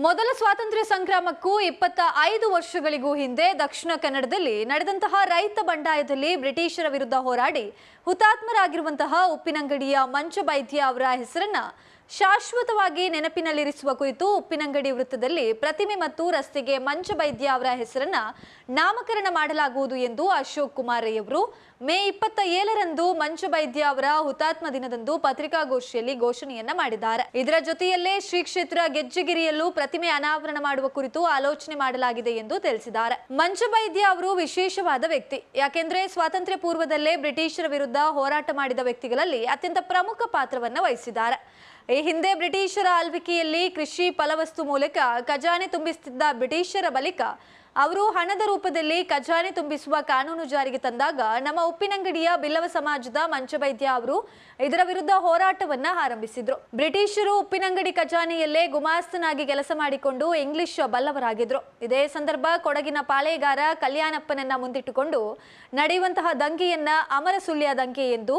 ಮೊದಲ ಸ್ವಾತಂತ್ರ್ಯ ಸಂಗ್ರಾಮಕ್ಕೂ ಇಪ್ಪತ್ತ ಐದು ವರ್ಷಗಳಿಗೂ ಹಿಂದೆ ದಕ್ಷಿಣ ಕನ್ನಡದಲ್ಲಿ ನಡೆದಂತಹ ರೈತ ಬಂಡಾಯದಲ್ಲಿ ಬ್ರಿಟಿಷರ ವಿರುದ್ಧ ಹೋರಾಡಿ ಹುತಾತ್ಮರಾಗಿರುವಂತಹ ಉಪ್ಪಿನಂಗಡಿಯ ಮಂಚಬೈದ್ಯ ಅವರ ಹೆಸರನ್ನ ಶಾಶ್ವತವಾಗಿ ನೆನಪಿನಲ್ಲಿರಿಸುವ ಕುರಿತು ಉಪ್ಪಿನಂಗಡಿ ವೃತ್ತದಲ್ಲಿ ಪ್ರತಿಮೆ ಮತ್ತು ರಸ್ತೆಗೆ ಮಂಚಬೈದ್ಯ ಅವರ ಹೆಸರನ್ನ ನಾಮಕರಣ ಮಾಡಲಾಗುವುದು ಎಂದು ಅಶೋಕ್ ಕುಮಾರ್ ಅವರು ಮೇ ಇಪ್ಪತ್ತ ಏಳರಂದು ಮಂಚಬೈದ್ಯ ಅವರ ಹುತಾತ್ಮ ದಿನದಂದು ಪತ್ರಿಕಾಗೋಷ್ಠಿಯಲ್ಲಿ ಘೋಷಣೆಯನ್ನ ಮಾಡಿದ್ದಾರೆ. ಇದರ ಜೊತೆಯಲ್ಲೇ ಶ್ರೀ ಕ್ಷೇತ್ರ ಗೆಜ್ಜೆಗಿರಿಯಲ್ಲೂ ಪ್ರತಿಮೆ ಅನಾವರಣ ಮಾಡುವ ಕುರಿತು ಆಲೋಚನೆ ಮಾಡಲಾಗಿದೆ ಎಂದು ತಿಳಿಸಿದ್ದಾರೆ. ಮಂಚಬೈದ್ಯ ಅವರು ವಿಶೇಷವಾದ ವ್ಯಕ್ತಿ. ಯಾಕೆಂದ್ರೆ ಸ್ವಾತಂತ್ರ್ಯ ಪೂರ್ವದಲ್ಲೇ ಬ್ರಿಟಿಷರ ವಿರುದ್ಧ ಹೋರಾಟ ಮಾಡಿದ ವ್ಯಕ್ತಿಗಳಲ್ಲಿ ಅತ್ಯಂತ ಪ್ರಮುಖ ಪಾತ್ರವನ್ನ ವಹಿಸಿದ್ದಾರೆ. ಈ ಹಿಂದೆ ಬ್ರಿಟಿಷರ ಆಳ್ವಿಕೆಯಲ್ಲಿ ಕೃಷಿ ಫಲವಸ್ತು ಮೂಲಕ ಖಜಾನೆ ತುಂಬಿಸುತ್ತಿದ್ದ ಬ್ರಿಟಿಷರ ಬಳಿಕ ಅವರು ಹಣದ ರೂಪದಲ್ಲಿ ಖಜಾನೆ ತುಂಬಿಸುವ ಕಾನೂನು ಜಾರಿಗೆ ತಂದಾಗ ನಮ್ಮ ಉಪ್ಪಿನಂಗಡಿಯ ಬಿಲ್ಲವ ಸಮಾಜದ ಮಂಚವೈದ್ಯ ಅವರು ಇದರ ವಿರುದ್ಧ ಹೋರಾಟವನ್ನ ಆರಂಭಿಸಿದ್ರು. ಬ್ರಿಟಿಷರು ಉಪ್ಪಿನಂಗಡಿ ಖಜಾನೆಯಲ್ಲೇ ಗುಮಾಸ್ತನಾಗಿ ಕೆಲಸ ಮಾಡಿಕೊಂಡು ಇಂಗ್ಲಿಷ್ ಬಲ್ಲವರಾಗಿದ್ರು. ಇದೇ ಸಂದರ್ಭ ಕೊಡಗಿನ ಪಾಳೆಗಾರ ಕಲ್ಯಾಣಪ್ಪನನ್ನ ಮುಂದಿಟ್ಟುಕೊಂಡು ನಡೆಯುವಂತಹ ದಂಗೆಯನ್ನ ಅಮರ ಸುಳ್ಯ ದಂಗೆ ಎಂದು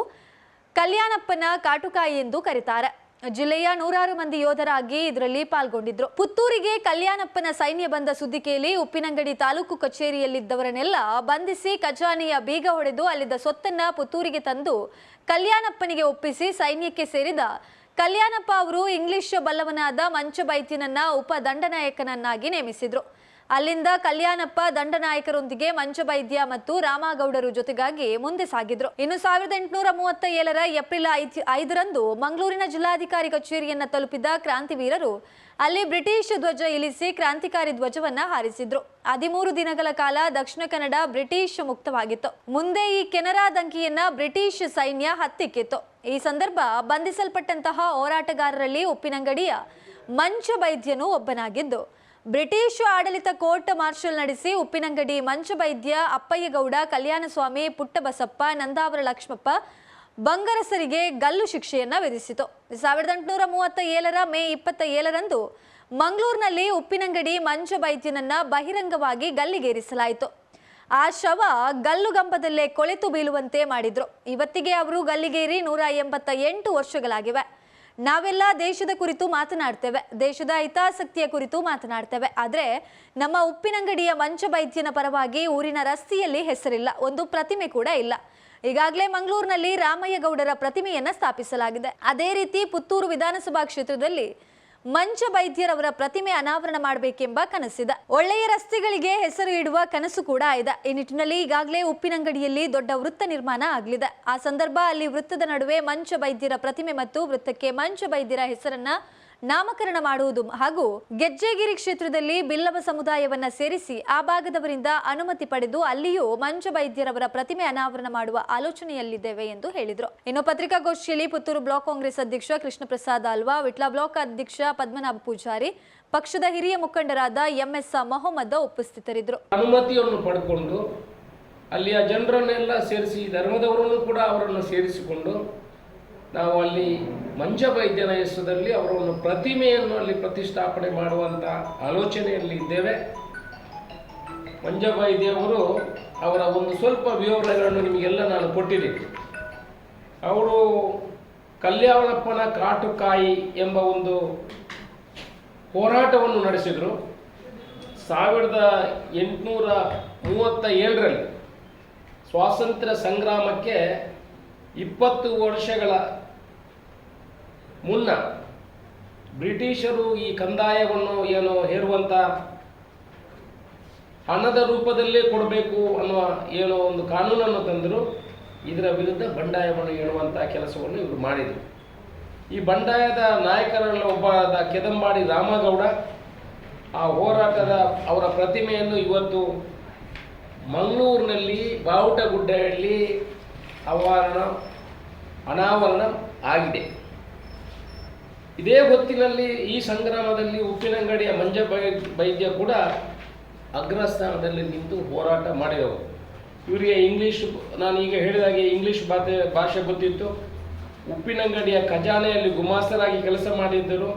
ಕಲ್ಯಾಣಪ್ಪನ ಕಾಟುಕಾಯಿ ಎಂದು ಕರೀತಾರೆ. ಜಿಲ್ಲೆಯ ನೂರಾರು ಮಂದಿ ಯೋಧರಾಗಿ ಇದರಲ್ಲಿ ಪಾಲ್ಗೊಂಡಿದ್ರು. ಪುತ್ತೂರಿಗೆ ಕಲ್ಯಾಣಪ್ಪನ ಸೈನ್ಯ ಬಂದ ಸುದ್ದಿ ಕೇಳಿ ಉಪ್ಪಿನಂಗಡಿ ತಾಲೂಕು ಕಚೇರಿಯಲ್ಲಿದ್ದವರನ್ನೆಲ್ಲ ಬಂಧಿಸಿ ಖಜಾನೆಯ ಬೀಗ ಹೊಡೆದು ಅಲ್ಲಿದ್ದ ಸೊತ್ತನ್ನ ಪುತ್ತೂರಿಗೆ ತಂದು ಕಲ್ಯಾಣಪ್ಪನಿಗೆ ಒಪ್ಪಿಸಿ ಸೈನ್ಯಕ್ಕೆ ಸೇರಿದ ಕಲ್ಯಾಣಪ್ಪ ಅವರು ಇಂಗ್ಲಿಷ್ ಬಲ್ಲವನಾದ ಮಂಚಬೈದ್ಯನನ್ನ ಉಪ ದಂಡನಾಯಕನನ್ನಾಗಿ ನೇಮಿಸಿದ್ರು. ಅಲ್ಲಿಂದ ಕಲ್ಯಾಣಪ್ಪ ದಂಡನಾಯಕರೊಂದಿಗೆ ಮಂಚಬೈದ್ಯ ಮತ್ತು ರಾಮಗೌಡರು ಜೊತೆಗಾಗಿ ಮುಂದೆ ಸಾಗಿದ್ರು. ಇನ್ನು ಸಾವಿರದ ಎಂಟುನೂರ ಮೂವತ್ತ ಏಳರ ಏಪ್ರಿಲ್ ಐದ್- ಐದರಂದು ಮಂಗಳೂರಿನ ಜಿಲ್ಲಾಧಿಕಾರಿ ಕಚೇರಿಯನ್ನ ತಲುಪಿದ ಕ್ರಾಂತಿವೀರರು ಅಲ್ಲಿ ಬ್ರಿಟಿಷ್ ಧ್ವಜ ಇಳಿಸಿ ಕ್ರಾಂತಿಕಾರಿ ಧ್ವಜವನ್ನ ಹಾರಿಸಿದ್ರು. ಹದಿಮೂರು ದಿನಗಳ ಕಾಲ ದಕ್ಷಿಣ ಕನ್ನಡ ಬ್ರಿಟಿಷ್ ಮುಕ್ತವಾಗಿತ್ತು. ಮುಂದೆ ಈ ಕೆನರಾ ದಂಕಿಯನ್ನ ಬ್ರಿಟಿಷ್ ಸೈನ್ಯ ಹತ್ತಿಕ್ಕಿತ್ತು. ಈ ಸಂದರ್ಭ ಬಂಧಿಸಲ್ಪಟ್ಟಂತಹ ಹೋರಾಟಗಾರರಲ್ಲಿ ಉಪ್ಪಿನಂಗಡಿಯ ಮಂಚ ವೈದ್ಯನು ಒಬ್ಬನಾಗಿದ್ದು ಬ್ರಿಟಿಷ್ ಆಡಳಿತ ಕೋರ್ಟ್ ಮಾರ್ಷಲ್ ನಡೆಸಿ ಉಪ್ಪಿನಂಗಡಿ ಮಂಚಬೈದ್ಯ ಅಪ್ಪಯ್ಯಗೌಡ, ಕಲ್ಯಾಣಸ್ವಾಮಿ, ಪುಟ್ಟಬಸಪ್ಪ, ನಂದಾವರ ಲಕ್ಷ್ಮಪ್ಪ ಬಂಗರಸರಿಗೆ ಗಲ್ಲು ಶಿಕ್ಷೆಯನ್ನು ವಿಧಿಸಿತು. ಸಾವಿರದ ಎಂಟುನೂರ ಮೂವತ್ತ ಏಳರ ಮೇ ಇಪ್ಪತ್ತ ಏಳರಂದು ಮಂಗಳೂರಿನಲ್ಲಿ ಉಪ್ಪಿನಂಗಡಿ ಮಂಚಬೈದ್ಯನನ್ನ ಬಹಿರಂಗವಾಗಿ ಗಲ್ಲಿಗೇರಿಸಲಾಯಿತು. ಆ ಶವ ಗಲ್ಲುಗಂಬದಲ್ಲೇ ಕೊಳೆತು ಬೀಳುವಂತೆ ಮಾಡಿದ್ರು. ಇವತ್ತಿಗೆ ಅವರು ಗಲ್ಲಿಗೇರಿ ನೂರ ಎಂಬತ್ತ ಎಂಟು ವರ್ಷಗಳಾಗಿವೆ. ನಾವೆಲ್ಲ ದೇಶದ ಕುರಿತು ಮಾತನಾಡ್ತೇವೆ, ದೇಶದ ಹಿತಾಸಕ್ತಿಯ ಕುರಿತು ಮಾತನಾಡ್ತೇವೆ. ಆದರೆ ನಮ್ಮ ಉಪ್ಪಿನಂಗಡಿಯ ಮಂಚಬೈದ್ಯನ ಪರವಾಗಿ ಊರಿನ ರಸ್ತೆಯಲ್ಲಿ ಹೆಸರಿಲ್ಲ, ಒಂದು ಪ್ರತಿಮೆ ಕೂಡ ಇಲ್ಲ. ಈಗಾಗಲೇ ಮಂಗಳೂರಿನಲ್ಲಿ ರಾಮಯ್ಯಗೌಡರ ಪ್ರತಿಮೆಯನ್ನು ಸ್ಥಾಪಿಸಲಾಗಿದೆ. ಅದೇ ರೀತಿ ಪುತ್ತೂರು ವಿಧಾನಸಭಾ ಕ್ಷೇತ್ರದಲ್ಲಿ ಮಂಚಬೈದ್ಯರವರ ಪ್ರತಿಮೆ ಅನಾವರಣ ಮಾಡಬೇಕೆಂಬ ಕನಸಿದೆ. ಒಳ್ಳೆಯ ರಸ್ತೆಗಳಿಗೆ ಹೆಸರು ಇಡುವ ಕನಸು ಕೂಡ ಇದೆ. ಈ ನಿಟ್ಟಿನಲ್ಲಿ ಈಗಾಗಲೇ ಉಪ್ಪಿನಂಗಡಿಯಲ್ಲಿ ದೊಡ್ಡ ವೃತ್ತ ನಿರ್ಮಾಣ ಆಗಲಿದೆ. ಆ ಸಂದರ್ಭ ಅಲ್ಲಿ ವೃತ್ತದ ನಡುವೆ ಮಂಚ ವೈದ್ಯರ ಪ್ರತಿಮೆ ಮತ್ತು ವೃತ್ತಕ್ಕೆ ಮಂಚ ವೈದ್ಯರ ಹೆಸರನ್ನ ನಾಮಕರಣ ಮಾಡುವುದು ಹಾಗೂ ಗೆಜ್ಜೆಗಿರಿ ಕ್ಷೇತ್ರದಲ್ಲಿ ಬಿಲ್ಲವ ಸಮುದಾಯವನ್ನ ಸೇರಿಸಿ ಆ ಭಾಗದವರಿಂದ ಅನುಮತಿ ಪಡೆದು ಅಲ್ಲಿಯೂ ಮಂಚಬೈದ್ಯರವರ ಪ್ರತಿಮೆ ಅನಾವರಣ ಮಾಡುವ ಆಲೋಚನೆಯಲ್ಲಿದ್ದೇವೆ ಎಂದು ಹೇಳಿದರು. ಇನ್ನು ಪತ್ರಿಕಾಗೋಷ್ಠಿಯಲ್ಲಿ ಪುತ್ತೂರು ಬ್ಲಾಕ್ ಕಾಂಗ್ರೆಸ್ ಅಧ್ಯಕ್ಷ ಕೃಷ್ಣ ಪ್ರಸಾದ್ ಅಲ್ವಾ, ವಿಟ್ಲ ಬ್ಲಾಕ್ ಅಧ್ಯಕ್ಷ ಪದ್ಮನಾಭ ಪೂಜಾರಿ, ಪಕ್ಷದ ಹಿರಿಯ ಮುಖಂಡರಾದ ಎಂಎಸ್ ಮೊಹಮ್ಮದ್ ಉಪಸ್ಥಿತರಿದ್ದರು. ಅನುಮತಿಯನ್ನು ಪಡೆದುಕೊಂಡು ಅಲ್ಲಿಯ ಜನರನ್ನೆಲ್ಲ ಸೇರಿಸಿ, ಧರ್ಮದವರನ್ನು ಕೂಡ ಅವರನ್ನು ಸೇರಿಸಿಕೊಂಡು ನಾವು ಅಲ್ಲಿ ಮಂಜವೈದ್ಯನ ಹೆಸರಲ್ಲಿ ಅವರ ಒಂದು ಪ್ರತಿಮೆಯನ್ನು ಅಲ್ಲಿ ಪ್ರತಿಷ್ಠಾಪನೆ ಮಾಡುವಂಥ ಆಲೋಚನೆಯಲ್ಲಿ ಇದ್ದೇವೆ. ಮಂಜವೈದ್ಯವರು ಅವರ ಒಂದು ಸ್ವಲ್ಪ ವಿವರಗಳನ್ನು ನಿಮಗೆಲ್ಲ ನಾನು ಕೊಟ್ಟಿದ್ದೀನಿ. ಅವರು ಕಲ್ಯಾಣಪ್ಪನ ಕಾಟುಕಾಯಿ ಎಂಬ ಒಂದು ಹೋರಾಟವನ್ನು ನಡೆಸಿದರು. ಸಾವಿರದ ಎಂಟುನೂರ ಮೂವತ್ತ ಏಳರಲ್ಲಿ ಸ್ವಾತಂತ್ರ್ಯ ಸಂಗ್ರಾಮಕ್ಕೆ ಇಪ್ಪತ್ತು ವರ್ಷಗಳ ಮುನ್ನ ಬ್ರಿಟಿಷರು ಈ ಕಂದಾಯವನ್ನು ಏನು ಹೇರುವಂಥ ಹಣದ ರೂಪದಲ್ಲೇ ಕೊಡಬೇಕು ಅನ್ನುವ ಏನೋ ಒಂದು ಕಾನೂನನ್ನು ತಂದರು. ಇದರ ವಿರುದ್ಧ ಬಂಡಾಯವನ್ನು ಹೇಳುವಂಥ ಕೆಲಸವನ್ನು ಇವರು ಮಾಡಿದರು. ಈ ಬಂಡಾಯದ ನಾಯಕರಲ್ಲಿ ಒಬ್ಬಾದ ಕೆದಂಬಾಡಿ ರಾಮಗೌಡ, ಆ ಹೋರಾಟದ ಅವರ ಪ್ರತಿಮೆಯನ್ನು ಇವತ್ತು ಮಂಗಳೂರಿನಲ್ಲಿ ಬಾವುಟಗುಡ್ಡಹಳ್ಳಿ ಆವರಣ ಅನಾವರಣ ಆಗಿದೆ. ಇದೇ ಹೊತ್ತಿನಲ್ಲಿ ಈ ಸಂಗ್ರಾಮದಲ್ಲಿ ಉಪ್ಪಿನಂಗಡಿಯ ಮಂಜ ವೈದ್ಯ ಕೂಡ ಅಗ್ರಸ್ಥಾನದಲ್ಲಿ ನಿಂತು ಹೋರಾಟ ಮಾಡಿದವರು ಇವರಿಗೆ ಇಂಗ್ಲಿಷ್ ನಾನು ಈಗ ಹೇಳಿದಾಗೆ ಇಂಗ್ಲೀಷ್ ಭಾಷೆ ಭಾಷೆ ಗೊತ್ತಿತ್ತು. ಉಪ್ಪಿನಂಗಡಿಯ ಖಜಾನೆಯಲ್ಲಿ ಗುಮಾಸ್ತರಾಗಿ ಕೆಲಸ ಮಾಡಿದ್ದರು.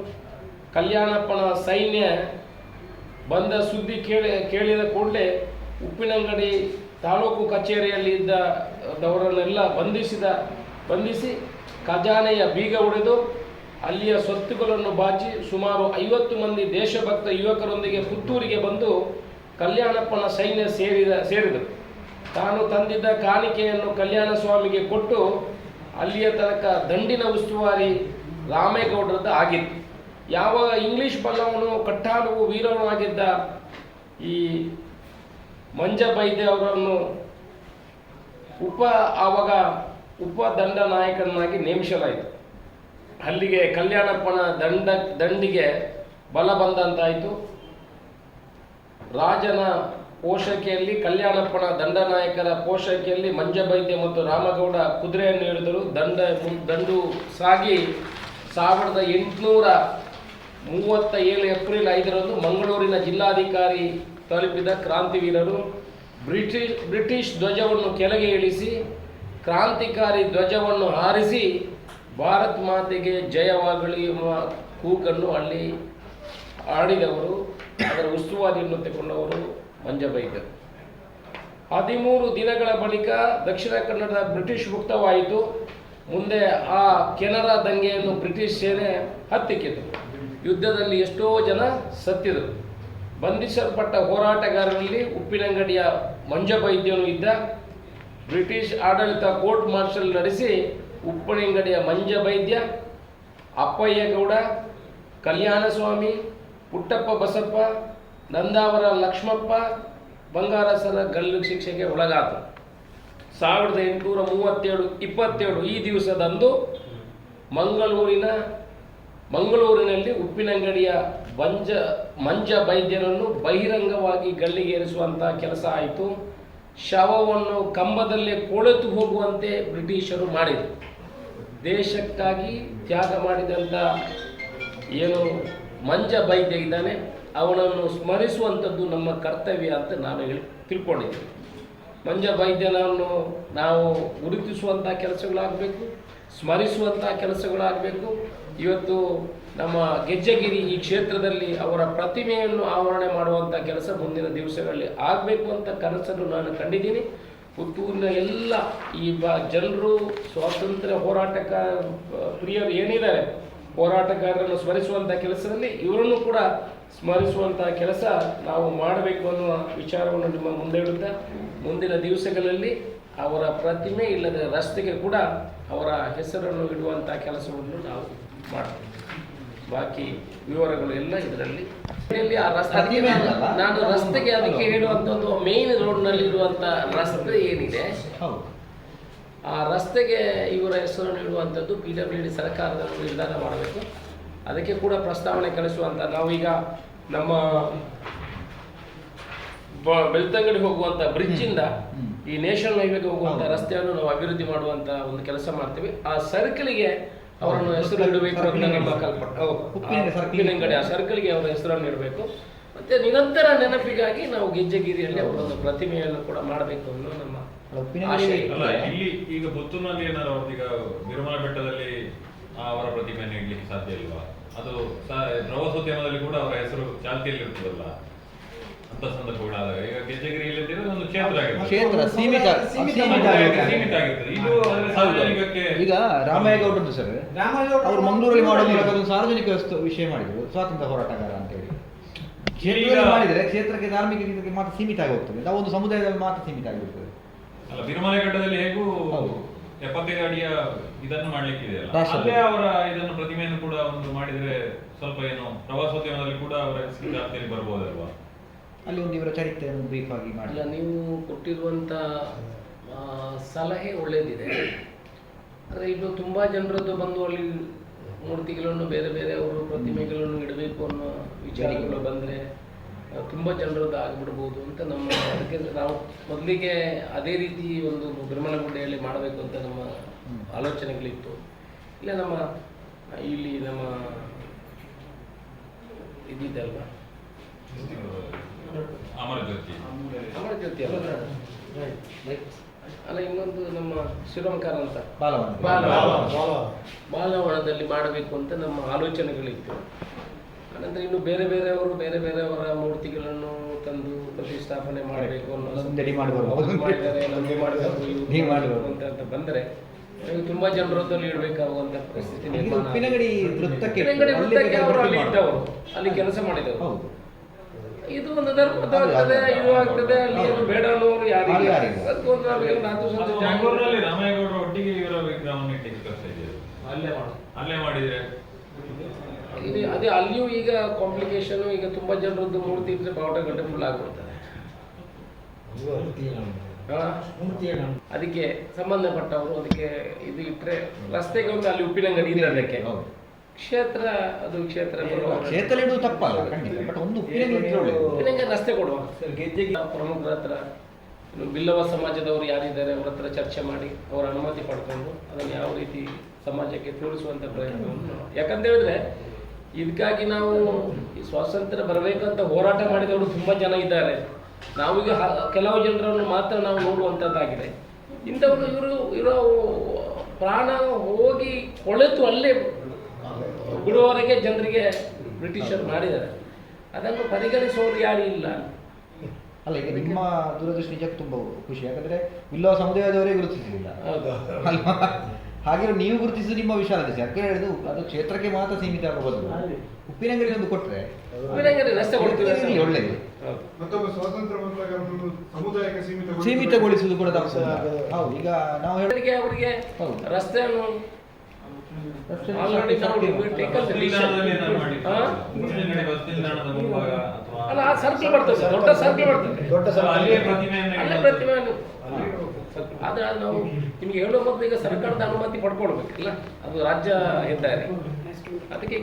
ಕಲ್ಯಾಣಪ್ಪನ ಸೈನ್ಯ ಬಂದ ಸುದ್ದಿ ಕೇಳಿ, ಕೇಳಿದ ಕೂಡಲೇ ಉಪ್ಪಿನಂಗಡಿ ತಾಲೂಕು ಕಚೇರಿಯಲ್ಲಿ ಇದ್ದವರನ್ನೆಲ್ಲ ಬಂಧಿಸಿದ, ಬಂಧಿಸಿ ಖಜಾನೆಯ ಬೀಗ ಹೊಡೆದು ಅಲ್ಲಿಯ ಸ್ವತ್ತುಗಳನ್ನು ಬಾಚಿ ಸುಮಾರು ಐವತ್ತು ಮಂದಿ ದೇಶಭಕ್ತ ಯುವಕರೊಂದಿಗೆ ಪುತ್ತೂರಿಗೆ ಬಂದು ಕಲ್ಯಾಣಪ್ಪನ ಸೈನ್ಯ ಸೇರಿದ, ಸೇರಿದರು. ತಾನು ತಂದಿದ್ದ ಕಾಣಿಕೆಯನ್ನು ಕಲ್ಯಾಣ ಸ್ವಾಮಿಗೆ ಕೊಟ್ಟು ಅಲ್ಲಿಯ ತನಕ ದಂಡಿನ ಉಸ್ತುವಾರಿ ರಾಮೇಗೌಡರದ್ದು ಆಗಿತ್ತು. ಯಾವಾಗ ಇಂಗ್ಲಿಷ್ ಬಲ್ಲವನು ಕಟ್ಟಾಲುವು ವೀರವನು ಆಗಿದ್ದ ಈ ಮಂಜ ಬೈದೆ ಅವರನ್ನು ಉಪ, ಆವಾಗ ಉಪ ದಂಡ ನಾಯಕನಾಗಿ ನೇಮಿಸಲಾಯಿತು. ಅಲ್ಲಿಗೆ ಕಲ್ಯಾಣಪ್ಪನ ದಂಡ, ದಂಡಿಗೆ ಬಲ ಬಂದಂತಾಯಿತು. ರಾಜನ ಪೋಷಕೆಯಲ್ಲಿ ಕಲ್ಯಾಣಪ್ಪನ ದಂಡನಾಯಕರ ಪೋಷಕೆಯಲ್ಲಿ ಮಂಜಬೈದ್ಯ ಮತ್ತು ರಾಮಗೌಡ ಕುದುರೆಯನ್ನು ಹಿಡಿದರು. ದಂಡ, ದಂಡು ಸಾಗಿ ಸಾವಿರದ ಎಂಟುನೂರ ಮೂವತ್ತ ಏಳು ಏಪ್ರಿಲ್ ಐದರಂದು ಮಂಗಳೂರಿನ ಜಿಲ್ಲಾಧಿಕಾರಿ ತಲುಪಿದ ಕ್ರಾಂತಿವೀರರು ಬ್ರಿಟಿಷ್ ಬ್ರಿಟಿಷ್ ಧ್ವಜವನ್ನು ಕೆಳಗೆ ಇಳಿಸಿ, ಕ್ರಾಂತಿಕಾರಿ ಧ್ವಜವನ್ನು ಹಾರಿಸಿ ಭಾರತ್ ಮಾತೆಗೆ ಜಯವಾಗಲಿ ಎಂಬ ಕೂಗನ್ನು ಅಲ್ಲಿ ಆಡಿದವರು, ಅದರ ಉಸ್ತುವಾರಿಯನ್ನು ತೆಗೊಂಡವರು ಮಂಜಬೈದರು ಹದಿಮೂರು ದಿನಗಳ ಬಳಿಕ ದಕ್ಷಿಣ ಕನ್ನಡದ ಬ್ರಿಟಿಷ್ ಮುಕ್ತವಾಯಿತು. ಮುಂದೆ ಆ ಕೆನರಾ ದಂಗೆಯನ್ನು ಬ್ರಿಟಿಷ್ ಸೇನೆ ಹತ್ತಿಕ್ಕಿತು. ಯುದ್ಧದಲ್ಲಿ ಎಷ್ಟೋ ಜನ ಸತ್ತಿದರು ಬಂಧಿಸಲ್ಪಟ್ಟ ಹೋರಾಟಗಾರರಲ್ಲಿ ಉಪ್ಪಿನಂಗಡಿಯ ಮಂಜಬೈದ್ಯನು ಇದ್ದ. ಬ್ರಿಟಿಷ್ ಆಡಳಿತ ಕೋರ್ಟ್ ಮಾರ್ಷಲ್ ನಡೆಸಿ ಉಪ್ಪಿನಂಗಡಿಯ ಮಂಜಬೈದ್ಯ ಅಪ್ಪಯ್ಯಗೌಡ ಕಲ್ಯಾಣಸ್ವಾಮಿ, ಪುಟ್ಟಪ್ಪ ಬಸಪ್ಪ, ನಂದಾವರ ಲಕ್ಷ್ಮಪ್ಪ, ಬಂಗಾರಸರ ಗಲ್ಲು ಶಿಕ್ಷೆಗೆ ಒಳಗಾದ ಸಾವಿರದ ಎಂಟುನೂರ ಮೂವತ್ತೇಳು, ಇಪ್ಪತ್ತೇಳು ಈ ದಿವಸದಂದು ಮಂಗಳೂರಿನ, ಮಂಗಳೂರಿನಲ್ಲಿ ಉಪ್ಪಿನಂಗಡಿಯ ಬಂಜ, ಮಂಜ ವೈದ್ಯರನ್ನು ಬಹಿರಂಗವಾಗಿ ಗಲ್ಲಿಗೇರಿಸುವಂತಹ ಕೆಲಸ ಆಯಿತು. ಶವವನ್ನು ಕಂಬದಲ್ಲೇ ಕೊಳೆತು ಹೋಗುವಂತೆ ಬ್ರಿಟಿಷರು ಮಾಡಿದರು. ದೇಶಕ್ಕಾಗಿ ತ್ಯಾಗ ಮಾಡಿದಂಥ ಏನು ಮಂಜ ಬೈದ್ಯ ಇದ್ದಾನೆ, ಅವನನ್ನು ಸ್ಮರಿಸುವಂಥದ್ದು ನಮ್ಮ ಕರ್ತವ್ಯ ಅಂತ ನಾನು ಹೇಳಿ ತಿಳ್ಕೊಂಡಿದ್ದೀನಿ ಮಂಜ ಬೈದ್ಯನನ್ನು ನಾವು ಗುರುತಿಸುವಂಥ ಕೆಲಸಗಳಾಗಬೇಕು, ಸ್ಮರಿಸುವಂಥ ಕೆಲಸಗಳಾಗಬೇಕು. ಇವತ್ತು ನಮ್ಮ ಗೆಜ್ಜಗಿರಿ ಈ ಕ್ಷೇತ್ರದಲ್ಲಿ ಅವರ ಪ್ರತಿಮೆಯನ್ನು ಆವರಣೆ ಮಾಡುವಂಥ ಕೆಲಸ ಮುಂದಿನ ದಿವಸಗಳಲ್ಲಿ ಆಗಬೇಕು ಅಂತ ಕನಸನ್ನು ನಾನು ಕಂಡಿದ್ದೀನಿ. ಪುತ್ತೂರಿನ ಎಲ್ಲ ಈ ಬ ಜನರು ಸ್ವಾತಂತ್ರ್ಯ ಹೋರಾಟಕ ಪ್ರಿಯರು ಏನಿದ್ದಾರೆ, ಹೋರಾಟಗಾರರನ್ನು ಸ್ಮರಿಸುವಂಥ ಕೆಲಸದಲ್ಲಿ ಇವರನ್ನು ಕೂಡ ಸ್ಮರಿಸುವಂಥ ಕೆಲಸ ನಾವು ಮಾಡಬೇಕು ಅನ್ನುವ ವಿಚಾರವನ್ನು ನಿಮ್ಮ ಮುಂದೆ ಇಡುತ್ತಾ, ಮುಂದಿನ ದಿವಸಗಳಲ್ಲಿ ಅವರ ಪ್ರತಿಮೆ ಇಲ್ಲದ ರಸ್ತೆಗೆ ಕೂಡ ಅವರ ಹೆಸರನ್ನು ಇಡುವಂಥ ಕೆಲಸವನ್ನು ನಾವು ಮಾಡ್ತೀವಿ. ಬಾಕಿ ವಿವರಗಳು ಎಲ್ಲ ಇದರಲ್ಲಿ ಆ ರಸ್ತೆ ನಾನು ರಸ್ತೆಗೆ ಅದಕ್ಕೆ ಹೇಳುವಂಥದ್ದು ಮೇನ್ ಇರುವಂತ ರಸ್ತೆ ಏನಿದೆ? ಆ ರಸ್ತೆಗೆ ಇವರ ಹೆಸರು ಇಡುವಂಥದ್ದು ಪಿ ಡಬ್ಲ್ಯೂ ಡಿ ಸರ್ಕಾರದ ನಿರ್ಧಾರ ಮಾಡಬೇಕು. ಅದಕ್ಕೆ ಕೂಡ ಪ್ರಸ್ತಾವನೆ ಕಳಿಸುವಂಥ ನಾವೀಗ ನಮ್ಮ ಬೆಳ್ತಂಗಡಿ ಹೋಗುವಂತ ಬ್ರಿಡ್ಜ್ ಇಂದ ಈ ನೇಷನಲ್ ಹೈವೇಗೆ ಹೋಗುವಂತ ರಸ್ತೆಯನ್ನು ನಾವು ಅಭಿವೃದ್ಧಿ ಮಾಡುವಂತ ಒಂದು ಕೆಲಸ ಮಾಡ್ತೀವಿ. ಆ ಸರ್ಕಲ್ಗೆ ಅವರನ್ನು. ಹೆಸರು ಇಡಬೇಕು ಸರ್ಕಲ್. ಸರ್ಕಲ್ಗೆ ಅವರ ಹೆಸರನ್ನು ಇಡಬೇಕು ಮತ್ತೆ ನಿರಂತರ ನೆನಪಿಗಾಗಿ ನಾವು ಗೆಜ್ಜೆಗಿರಿಯಲ್ಲಿ ಅವರೊಂದು ಪ್ರತಿಮೆಯನ್ನು ಕೂಡ ಮಾಡಬೇಕು ಅನ್ನೋ ನಮ್ಮ ಅಲ್ಲ, ಉಪ್ಪಿನಂಗಡಿ ಆಶಯ. ಅಲ್ಲ ಇಲ್ಲಿ ಈಗ ಪುತ್ತೂರಿನಲ್ಲಿ ಏನಾದ್ರು ಅವ್ರಿಗೆ ಈಗ ನಿರ್ಮಲ ಬೆಟ್ಟದಲ್ಲಿ ಆ ಅವರ ಪ್ರತಿಮೆಯನ್ನು ಇಡ್ಲಿಕ್ಕೆ ಸಾಧ್ಯ ಇಲ್ವಾ ಅದು ಪ್ರವಾಸೋದ್ಯಮದಲ್ಲಿ ಕೂಡ ಅವರ ಹೆಸರು ಚಾಲ್ತಿಯಲ್ಲಿ ಇರ್ತದಲ್ಲ ಅಂತ ಸಂದರ್ಭಗಳಾದಾಗ ಈಗ ಇದ್ದಿರೋದು ಒಂದು ಕ್ಷೇತ್ರ ಕ್ಷೇತ್ರ ಸೀಮಿತ ಸೀಮಿತ ಸೀಮಿತ ಆಗಿರ್ತದೆ, ಆಗಿರ್ತದೆ. ಸೀಮಿತ ಆಗಿರ್ತದೆ ಇದು ಅಂದ್ರೆ ಸಾರ್ವಜನಿಕಕ್ಕೆ ಈಗ ರಾಮಯ್ಯಗೌಡರು ಸರ್. ಅವರು ಮಂಗಳೂರಲ್ಲಿ ಮಾಡೋ ಮೂಲಕ ಅದೊಂದು ಸಾರ್ವಜನಿಕ ವಸ್ತು ವಿಷಯ ಮಾಡಿದ್ರು. ಸ್ವಾತಂತ್ರ್ಯ ಹೋರಾಟಗಾರ ಅಂತ ಹೇಳಿ ಶೇರಿ ಮಾಡಿದ್ರೆ ಕ್ಷೇತ್ರಕ್ಕೆ ಧಾರ್ಮಿಕ ಗೀತಕ್ಕೆ ಮಾತ್ರ ಸೀಮಿತ ಆಗಿ ಹೋಗ್ತದೆ ನಾವು ಒಂದು ಸಮುದಾಯದಲ್ಲಿ ಮಾತ್ರ ಸೀಮಿತ ಆಗಿರ್ತದೆ. ಅಲ್ಲ ಬಿರುಮಲೆ ಘಟ್ಟದಲ್ಲಿ ಹೇಗೂ ಹೌದು. ಎಪ್ಪತ್ತೈದು ಅಡಿಯ ಇದನ್ನು ಮಾಡ್ಲಿಕ್ಕೆ ಇದೆಯಲ್ಲ ರಾಷ್ಟ್ರಪತಿ. ಅಲ್ಲೇ ಅವರ ಇದನ್ನು ಪ್ರತಿಮೆಯನ್ನು ಕೂಡ ಒಂದು ಮಾಡಿದ್ರೆ ಸ್ವಲ್ಪ ಏನು ಪ್ರವಾಸೋದ್ಯಮದಲ್ಲಿ ಕೂಡ ಅವರ ಹೆಸರು ಜಾಸ್ತಿಯಲ್ಲಿ ಬರ್ಬೋದಲ್ವಾ? ಅಲ್ಲಿ ಒಂದು ಇವರ ಚರಿತ್ರೆಯನ್ನು ಬ್ರೀಫ್ ಆಗಿ ಇಲ್ಲ ಮಾಡಿ ನೀವು ಕೊಟ್ಟಿರುವಂತ ಸಲಹೆ ಒಳ್ಳೆಯದಿದೆ ಆದರೆ ಇನ್ನು ತುಂಬ ಜನರದ್ದು ಬಂದು ಅಲ್ಲಿ ಮೂರ್ತಿಗಳನ್ನು ಬೇರೆ ಬೇರೆ ಅವರು ಪ್ರತಿಮೆಗಳನ್ನು ಇಡಬೇಕು ಅನ್ನೋ ವಿಚಾರಗಳು ಬಂದರೆ ತುಂಬ ಜನರದ್ದು ಆಗಿಬಿಡ್ಬೋದು ಅಂತ ನಮ್ಮ ಅದಕ್ಕೆ ನಾವು ಮೊದಲಿಗೆ ಅದೇ ರೀತಿ ಒಂದು ಗುಡ್ಡೆಯಲ್ಲಿ ಮಾಡಬೇಕು ಅಂತ ನಮ್ಮ ಆಲೋಚನೆಗಳಿತ್ತು. ಇಲ್ಲ ನಮ್ಮ ಇಲ್ಲಿ ನಮ್ಮ ಇದಿದೆ ಅಲ್ವಾ? ಅಮರ ಜ್ಯೋತಿ ಅಮರ ಜ್ಯೋತಿ ಅಲ್ಲ? ಅಲ್ಲ ಇನ್ನೊಂದು ನಮ್ಮ ಶ್ರೀರಂಕಾರ ಅಂತ. ಬಾಲವನದಲ್ಲಿ. ಮಾಡಬೇಕು ಅಂತ ನಮ್ಮ ಆಲೋಚನೆಗಳಿತ್ತು. ಅನಂತರ ಇನ್ನು ಬೇರೆ ಬೇರೆಯವರು ಬೇರೆ ಬೇರೆಯವರ ಮೂರ್ತಿಗಳನ್ನು ತಂದು ಪ್ರತಿಷ್ಠಾಪನೆ ಮಾಡಬೇಕು ಅನ್ನೋ ಒಂದೆಡೆ ಮಾಡಿ ಬರ್ಬೋದು. ಅವ್ರು ಮಾಡಿದ್ದಾರೆ, ನಮ್ಗೆ ಮಾಡಬೇಕು, ಇವ್ರು ನೀವು ಮಾಡಿ ಮಾಡಬೇಕು ಅಂತ ಅಂತ ಬಂದರೆ ತುಂಬಾ ಜನರೊತ್ತಲ್ಲಿ ಇಡಬೇಕಾಗುವಂತ ಪರಿಸ್ಥಿತಿ ಈಗ ನಿರ್ಮಾಣ ಉಪ್ಪಿನಂಗಡಿ ವೃತ್ತಕ್ಕೆ ಅಲ್ಲಿ ಅವರು ಅಲ್ಲಿ ಅಲ್ಲಿ ಕೆಲಸ ಮಾಡಿದವರು. ಹೌದು. ಇದು ಒಂದು ಧರ್ಮದ ಆಗ್ತದೆ ಇದು ಆಗ್ತದೆ ಅಲ್ಲಿ ಏನು ಬೇಡ ಅನ್ನೋರು ಯಾರಿಗೆ. ಅದಕ್ಕೊಂದು ಅವ್ರಿಗೆ ನಾಲ್ಕು ಅದು ಸಂಸ್ಥೆ ಮಂಗಳೂರಿನಲ್ಲಿ ಒಟ್ಟಿಗೆ ಇವರ ವಿಗ್ರಹವನ್ನು ಇಟ್ಟಿದ್ದು ಅಲ್ಲೇ ಮಾಡು. ಅಲ್ಲೇ ಮಾಡಿದ್ರೆ? ಇದು ಅದೇ ಅಲ್ಲಿಯೂ ಈಗ ಕಾಂಪ್ಲಿಕೇಶನ್ ಈಗ ತುಂಬಾ ಜನರದ್ದು ಮೂರ್ತಿ ಇದ್ರೆ ಬಾವುಟ ಗಂಟೆ ಫುಲ್ ಆಗ್ಬಿಡ್ತಾರೆ? ಅದಕ್ಕೆ ಸಂಬಂಧಪಟ್ಟವರು ಅದಕ್ಕೆ ಇದು ಇಟ್ಟರೆ ರಸ್ತೆಗೆ ಒಂದು ಅಲ್ಲಿ ಉಪ್ಪಿನಂಗಡಿ ಇಲ್ಲ ಅದಕ್ಕೆ. ಹೌದು. ಕ್ಷೇತ್ರ ಅದು ಕ್ಷೇತ್ರ. ಕ್ಷೇತ್ರ ಇಡುವುದು ತಪ್ಪಲ್ಲ ಖಂಡಿತ ಬಟ್ ಒಂದು ಒಳ್ಳೆಯದು. ರಸ್ತೆ ಕೊಡುವ ಗೆಜ್ಜೆಗೆ ಪ್ರಮುಖರ ಹತ್ರ ಬಿಲ್ಲವ ಸಮಾಜದವರು ಯಾರಿದ್ದಾರೆ ಅವರ ಹತ್ರ ಚರ್ಚೆ ಮಾಡಿ ಅವರ ಅನುಮತಿ ಪಡ್ಕೊಂಡು ಅದನ್ನು ಯಾವ ರೀತಿ ಸಮಾಜಕ್ಕೆ ತೋರಿಸುವಂತ ಪ್ರಯತ್ನವನ್ನು. ಯಾಕಂತ ಹೇಳಿದ್ರೆ ಇದಕ್ಕಾಗಿ ನಾವು ಈ ಸ್ವಾತಂತ್ರ್ಯ ಬರಬೇಕಂತ ಹೋರಾಟ ಮಾಡಿದವರು ತುಂಬಾ ಜನ ಇದ್ದಾರೆ ನಾವೀಗ ಕೆಲವು ಜನರನ್ನು ಮಾತ್ರ ನಾವು ನೋಡುವಂಥದ್ದಾಗಿದೆ ಇಂಥವರು ಇವರು ಇರೋ ಪ್ರಾಣ ಹೋಗಿ ಕೊಳೆತು ಅಲ್ಲೇ ಬಿಡುವವರೆಗೆ ಜನರಿಗೆ ಬ್ರಿಟಿಷರು ಮಾಡಿದ್ದಾರೆ. ಅದನ್ನು ಪರಿಗಣಿಸೋರು ಯಾರು ಇಲ್ಲ. ಅಲ್ಲ ಈಗ ನಿಮ್ಮ ದೂರದೃಷ್ಟಿ ನಿಜಕ್ಕೆ ತುಂಬಾ ಖುಷಿ. ಯಾಕಂದ್ರೆ ಇಲ್ಲ ಸಮುದಾಯದವರೇ ಗುರುತಿಸಲಿಲ್ಲ ಹಾಗೆ ನೀವು ಗುರುತಿಸಿದ ನಿಮ್ಮ ವಿಶಾಲತೆ ಅದಕ್ಕೆ ಹೇಳಿದ್ದು ಅದು ಕ್ಷೇತ್ರಕ್ಕೆ ಮಾತ್ರ ಸೀಮಿತ ಆಗಬಹುದು ಉಪ್ಪಿನಂಗಡಿ ಒಂದು ಉಪ್ಪಿನಂಗಡಿ ಒಳ್ಳೆಯದು. ಹೌದು. ಸ್ವಾತಂತ್ರ್ಯ ಬಂದಾಗ ಸಮುದಾಯಕ್ಕೆ ಸೀಮಿತ ಸೀಮಿತಗೊಳಿಸುವುದು ಕೂಡ ತಪ್ಪು ಹೌದು ಈಗ ನಾವು ಹೇಳಿಕೆ ಅವರಿಗೆ ಅವರಿಗೆ ಹೌದು. ರಸ್ತೆಯನ್ನು ಅಲ್ಲ ಆ ಸರ್ಕಲ್ ಬರ್ತದೆ ದೊಡ್ಡ ಸರ್ಕಲ್ ಬರ್ತದೆ. ಪ್ರತಿಮೆಯನ್ನು ಅಲ್ಲೇ. ಪ್ರತಿಮೆಯನ್ನು ಆದ್ರೆ ಅದು ನಾವು ನಿಮ್ಗೆ ಹೇಳೋ ಮೊದಲು ಈಗ ಸರ್ಕಾರದ ಅನುಮತಿ ಪಡ್ಕೊಳ್ಬೇಕಲ್ಲ ಅದು ರಾಜ್ಯ ಹೆದ್ದಾರಿ ಅದಕ್ಕೆ ಈಗ